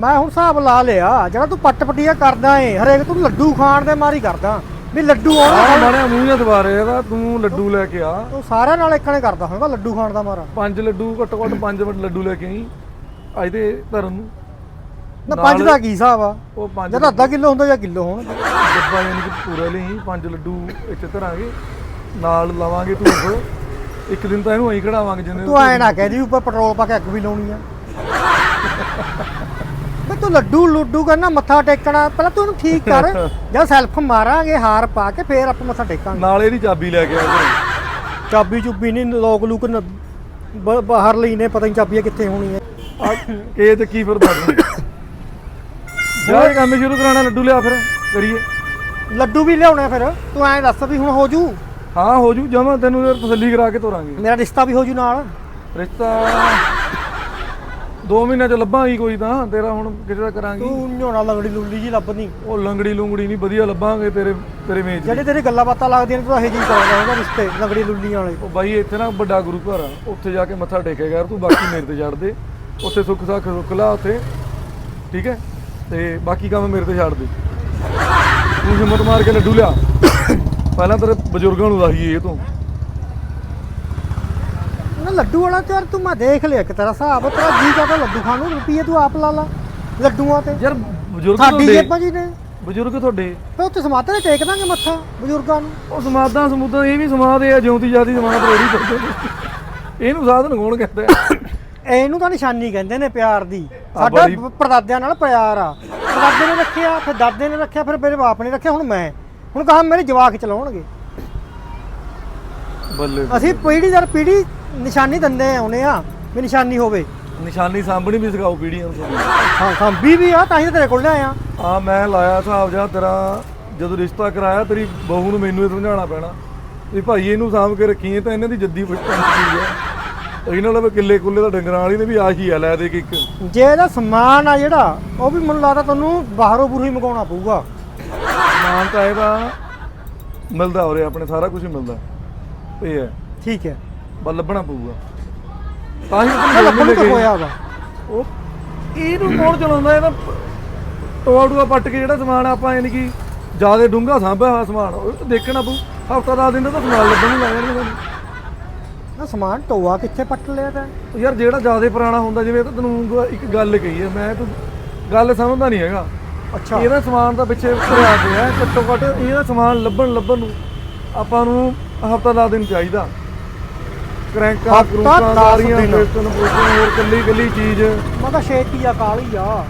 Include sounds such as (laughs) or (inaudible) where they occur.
ਮੈਂ ਹੁਣ ਹਿਸਾਬ ਲਾ ਲਿਆ ਜਿਹੜਾ ਤੂੰ ਪੱਟ ਪਟੀਆ ਕਰਦਾ ਏ ਹਰੇਕ ਤੂੰ ਲੱਡੂ ਖਾਣ ਦੇ ਮਾਰੀ ਕਰਦਾ। ਵੀ ਲੱਡੂ ਆ ਆਉਣਾ ਮਾਰਿਆ ਮੂੰਹ ਜਾਂ ਦੁਬਾਰੇ ਇਹਦਾ ਤੂੰ ਲੱਡੂ ਲੈ ਕੇ ਆ। ਤੂੰ ਸਾਰਿਆਂ ਨਾਲ ਇੱਕਣੇ ਕਰਦਾ ਹੋਵੇਗਾ ਲੱਡੂ ਖਾਣ ਦਾ ਮਾਰਾ। ਪੰਜ ਲੱਡੂ ਘੱਟੋ ਘੱਟ ਪੰਜ ਮਿੰਟ ਲੱਡੂ ਲੈ ਕੇ ਆਈ। ਅੱਜ ਦੇ ਧਰਨ ਨੂੰ। ਨਾ ਪੰਜ ਦਾ ਕੀ ਹਿਸਾਬ ਆ? ਉਹ ਪੰਜ ਜਦ ਅੱਧਾ ਕਿਲੋ ਹੁੰਦਾ ਜਾਂ ਕਿਲੋ ਹੋਣ। ਡੱਬਾ ਯਾਨੀ ਕਿ ਪੂਰਾ ਲਈ ਪੰਜ ਲੱਡੂ ਇੱਥੇ ਧਰਾਂਗੇ। ਨਾਲ ਲਾਵਾਂਗੇ ਧੂਫ। ਇੱਕ ਦਿਨ ਤਾਂ ਇਹਨੂੰ ਐਂ ਖੜਾਵਾਂਗੇ ਜਿੰਨੇ ਤੂੰ ਐ ਨਾ ਕਹਿ ਦੀ ਉੱਪਰ ਪੈਟਰੋਲ ਪਾ ਕੇ ਅੱਗ ਵੀ ਲਾਉਣੀ ਆ। ਬਈ ਤੂੰ ਲੱਡੂ ਲੁੱਡੂ ਕਰਨਾ ਮੱਥਾ ਟੇਕਣਾ ਪਹਿਲਾਂ ਤੂੰ ਇਹਨੂੰ ਠੀਕ ਕਰ (laughs) ਜਦ ਸੈਲਫ ਮਾਰਾਂਗੇ ਹਾਰ ਪਾ ਕੇ ਫੇਰ ਆਪਾਂ ਮੱਥਾ ਟੇਕਾਂਗੇ। ਨਾਲ ਇਹਦੀ ਚਾਬੀ ਲੈ ਕੇ ਆ ਘਰੇ। ਚਾਬੀ ਚੁੱਬੀ ਨਹੀਂ ਲੋਕ ਲੂਕ ਨ- ਬ- ਬਾਹਰ ਲਈ ਨੇ ਪਤਾ ਨਹੀਂ ਚਾਬੀਆਂ ਕਿੱਥੇ ਹੋਣੀਆਂ। ਆ ਕੇ ਤੇ ਕੀ ਫਿਰ ਦੱਸ ਜਾ ਇਹ ਕੰਮ ਸ਼ੁਰੂ ਕਰਾਣਾ ਲੱਡੂ ਲਿਆ ਫਿਰ ਕਰੀਏ। ਲੱਡੂ ਵੀ ਲਿਆਉਣੇ ਫਿਰ ਤੂੰ ਐਂ ਦੱਸ ਵੀ ਹੁਣ ਹੋ ਜੂ ਹਾਂ ਹੋ ਜੂ ਜਮਾ ਤੈਨੂੰ ਯਾਰ ਤਸੱਲੀ ਕਰਾ ਕੇ ਤੋਰਾਂਗੇ। ਮੇਰਾ ਰਿਸ਼ਤਾ ਵੀ ਹੋ ਜੂ ਨਾਲ। ਰਿਸ਼ਤਾ 2 ਮਹੀਨਿਆਂ ਚ ਲੱਭਾਂਗੀ ਕੋਈ ਤਾਂ ਤੇਰਾ ਹੁਣ ਕਿਸੇ ਦਾ ਕਰਾਂਗੀ। ਤੂੰ ਨਿਉਣਾ ਲੰਗੜੀ ਲੁੱਲੀ ਜੀ ਲੱਭਦੀ। ਉਹ ਲੰਗੜੀ ਲੁੰਗੜੀ ਨਹੀਂ ਵਧੀਆ ਲੱਭਾਂਗੇ ਤੇਰੇ ਤੇਰੇ ਮੇਜ ਜਿਹੜੇ ਤੇਰੀ ਗੱਲਾਂ ਬਾਤਾਂ ਲੱਗਦੀਆਂ ਨੇ ਤੂੰ ਇਹੋ ਜਿਹੀ ਕਰਾਉਂਦਾ ਹੁੰਦਾ ਰਿਸ਼ਤੇ ਲੰਗੜੀ ਲੁੱਲੀਆਂ ਵਾਲੇ। ਉਹ ਬਾਈ ਇੱਥੇ ਨਾ ਵੱਡਾ ਗੁਰੂ ਘਰ ਆ। ਉੱਥੇ ਜਾ ਕੇ ਮੱਥਾ ਟੇਕਿਆ ਕਰ ਤੂੰ ਬਾਕੀ ਮੇਰੇ ਤੇ ਛੱਡ ਦੇ। ਉੱਥੇ ਸੁੱਖ ਸਾਖ ਰੁਕ ਲਾ ਉੱਥੇ। ਠੀਕ ਹੈ? ਤੇ ਬਾਕੀ ਕੰਮ ਮੇਰੇ ਤੇ ਛੱਡ ਦੇ। ਤੂੰ ਹਿੰਮਤ ਮਾਰ ਕੇ ਲੱਡੂ ਲਿਆ। (coughs) ਪਹਿਲਾਂ ਤੇਰੇ ਬਜ਼ੁਰਗਾਂ ਨੂੰ ਦੱਸੀਏ ਇਹ ਤੋਂ। ਨਾ ਲੱਡੂ ਵਾਲਾ ਤੇ ਯਾਰ ਤੂੰ ਮੈਂ ਦੇਖ ਲਿਆ ਕਿ ਤੇਰਾ ਹਿਸਾਬ ਆ, ਤੇਰਾ ਜੀ ਕਰਦਾ ਲੱਡੂ ਖਾਣ ਨੂੰ ਰੁਪਈਏ ਤੂੰ ਆਪ ਲਾ ਲਾ ਲੱਡੂਆਂ ਤੇ। ਯਾਰ ਬਜ਼ੁਰਗ ਸਾਡੀ ਤੁਹਾਡੇ ਜੇਬਾਂ ਜੀ ਨੇ। ਬਜ਼ੁਰਗ ਤੁਹਾਡੇ। ਤੇ ਉੱਥੇ ਸਮਾਤੇ ਤੇ ਟੇਕ ਦਾਂਗੇ ਮੱਥਾ ਬਜ਼ੁਰਗਾਂ ਨੂੰ। ਉਹ ਸਮਾਦਾਂ ਸਮੂਦਾਂ ਇਹ ਵੀ ਸਮਾਦ ਆ ਜਿਉਂਦੀ ਜਾਦੀ ਸਮਾਦ ਰੋੜੀ ਕਰਦੇ ਇਹਨੂੰ ਸਾਧਨ ਕੌਣ ਕਹਿੰਦਾ ਹੈ? (coughs) ਇਹਨੂੰ ਤਾਂ ਨਿਸ਼ਾਨੀ ਕਹਿੰਦੇ ਨੇ ਪਿਆਰ ਦੀ। ਆ ਸਾਡਾ ਬੜੀ- ਪਰਦਾਦਿਆਂ ਨਾਲ ਪਿਆਰ ਆ। ਪਰਦਾਦੇ ਨੇ ਰੱਖਿਆ ਫਿਰ ਦਾਦੇ ਨੇ ਰੱਖਿਆ ਫਿਰ ਮੇਰੇ ਬਾਪ ਨੇ ਰੱਖਿਆ ਹੁਣ ਮੈਂ। ਹੁਣ ਕਹਾ ਮੇਰੇ ਜਵਾਕ ਚਲਾਉਣਗੇ। ਬੱਲੇ ਅਸੀਂ ਪੀੜੀ ਦਰ ਪੀੜੀ ਨਿਸ਼ਾਨੀ ਦਿੰਦੇ ਆਉਨੇ ਆ ਵੀ ਨਿਸ਼ਾਨੀ ਹੋਵੇ। ਨਿਸ਼ਾਨੀ ਸਾਂਭਣੀ ਵੀ ਸਿਖਾਓ ਪੀੜੀਆਂ ਨੂੰ ਤੁਹਾਡੀ। ਹਾਂ ਸੰਭੀ ਵੀ ਆ ਤਾਂ ਹੀ ਤਾਂ ਤੇਰੇ ਕੋਲ ਆਇਆ ਆ ਮੈਂ ਲਾਇਆ ਹਿਸਾਬ ਜਾ ਤੇਰਾ ਜਦੋਂ ਰਿਸ਼ਤਾ ਕਰਾਇਆ ਤੇਰੀ ਬਹੂ ਨੂੰ ਮੈਨੂੰ ਇਹ ਸਮਝਾਉਣਾ ਪੈਣਾ। ਵੀ ਭਾਈ ਇਹਨੂੰ ਸਾਂਭ ਕੇ ਰੱਖੀਏ ਤਾਂ ਇਹਨਾਂ ਦੀ ਜੱਦੀ ਪੁੱਛਣ ਦੀ ਹੈ। ਇਹਨਾਂ ਨਾਲ ਕਿੱਲੇ ਕੁੱਲੇ ਦਾ ਡੰਗਰਾਂ ਵਾਲੀ ਨੇ ਵੀ ਆਹੀ ਆ ਲੈ ਦੇ ਕੇ ਇੱਕ। ਜੇ ਇਹਦਾ ਸਮਾਨ ਆ ਜਿਹੜਾ ਉਹ ਵੀ ਮੈਨੂੰ ਲੱਗਦਾ ਤੁਹਾਨੂੰ ਬਾਹਰੋਂ ਬੁਰੂ ਹੀ ਮੰਗਾਉਣਾ ਪਊਗਾ। ਸਮਾਨ ਤਾਂ ਇਹਦਾ ਮਿਲਦਾ ਹੋ ਰਿਹਾ ਆਪਣੇ ਸਾਰਾ ਕੁਝ ਮਿਲਦਾ। ਇਹ ਹੈ। ਠੀਕ ਹੈ। ਬਸ ਲੱਭਣਾ ਪਊਗਾ। ਤਾਂ ਹੀ ਉਹ ਲੱਭਣ ਤੋਂ ਗਏ ਹੋਇਆ ਵਾ। ਉਹ ਇਹਨੂੰ ਕੌਣ ਚਲਾਉਂਦਾ? ਇਹਦਾ ਟੋਆ ਟੂਆ ਪੱਟ ਕੇ ਜਿਹੜਾ ਸਮਾਨ ਆਪਾਂ ਯਾਨੀ ਕਿ ਜ਼ਿਆਦਾ ਡੂੰਘਾ ਸਾਂਭਿਆ ਹੋਇਆ ਸਮਾਨ ਉਹ ਤਾਂ ਦੇਖਣਾ ਪਊ। ਹਫਤਾ ਦਾ ਦਿਨ ਤਾਂ ਸਮਾਨ ਲੱਭਣ ਨੂੰ ਲੱਗ ਜਾਣਗੇ ਨਾ। ਸਮਾਨ ਟੋਆ ਕਿੱਥੇ ਪੱਟ ਲਿਆ ਤਾਂ? ਉਹ ਯਾਰ ਜਿਹੜਾ ਜ਼ਿਆਦਾ ਪੁਰਾਣਾ ਹੁੰਦਾ ਜਿਵੇਂ ਤਾਂ ਤੈਨੂੰ ਇੱਕ ਗੱਲ ਕਹੀ ਹੈ ਮੈਂ ਤੂੰ ਗੱਲ ਸਮਝਦਾ ਨਹੀਂ ਹੈਗਾ। ਅੱਛਾ। ਇਹਦਾ ਸਮਾਨ ਤਾਂ ਪਿੱਛੇ ਭਰਿਆ ਪਿਆ ਹੈ, ਘੱਟੋ ਘੱਟ ਇਹਦਾ ਸਮਾਨ ਲੱਭਣ ਲੱਭਣ ਨੂੰ ਆਪਾਂ ਨੂੰ ਹਫਤਾ ਦਾ ਦਿਨ ਚਾਹੀਦਾ। ਕਰੈਂਕਾਂ ਹਫ਼ਤਾ ਕਰੂਕਾਂ ਦਸ ਸਾਰੀਆਂ ਦਿਨ। ਪਿਸਟਨ ਪੁਸਟਨ ਹੋਰ ਕੱਲੀ ਕੱਲੀ ਚੀਜ਼ ਮੈਂ ਤਾਂ ਛੇਤੀ ਆ ਕਾਲੀ ਆ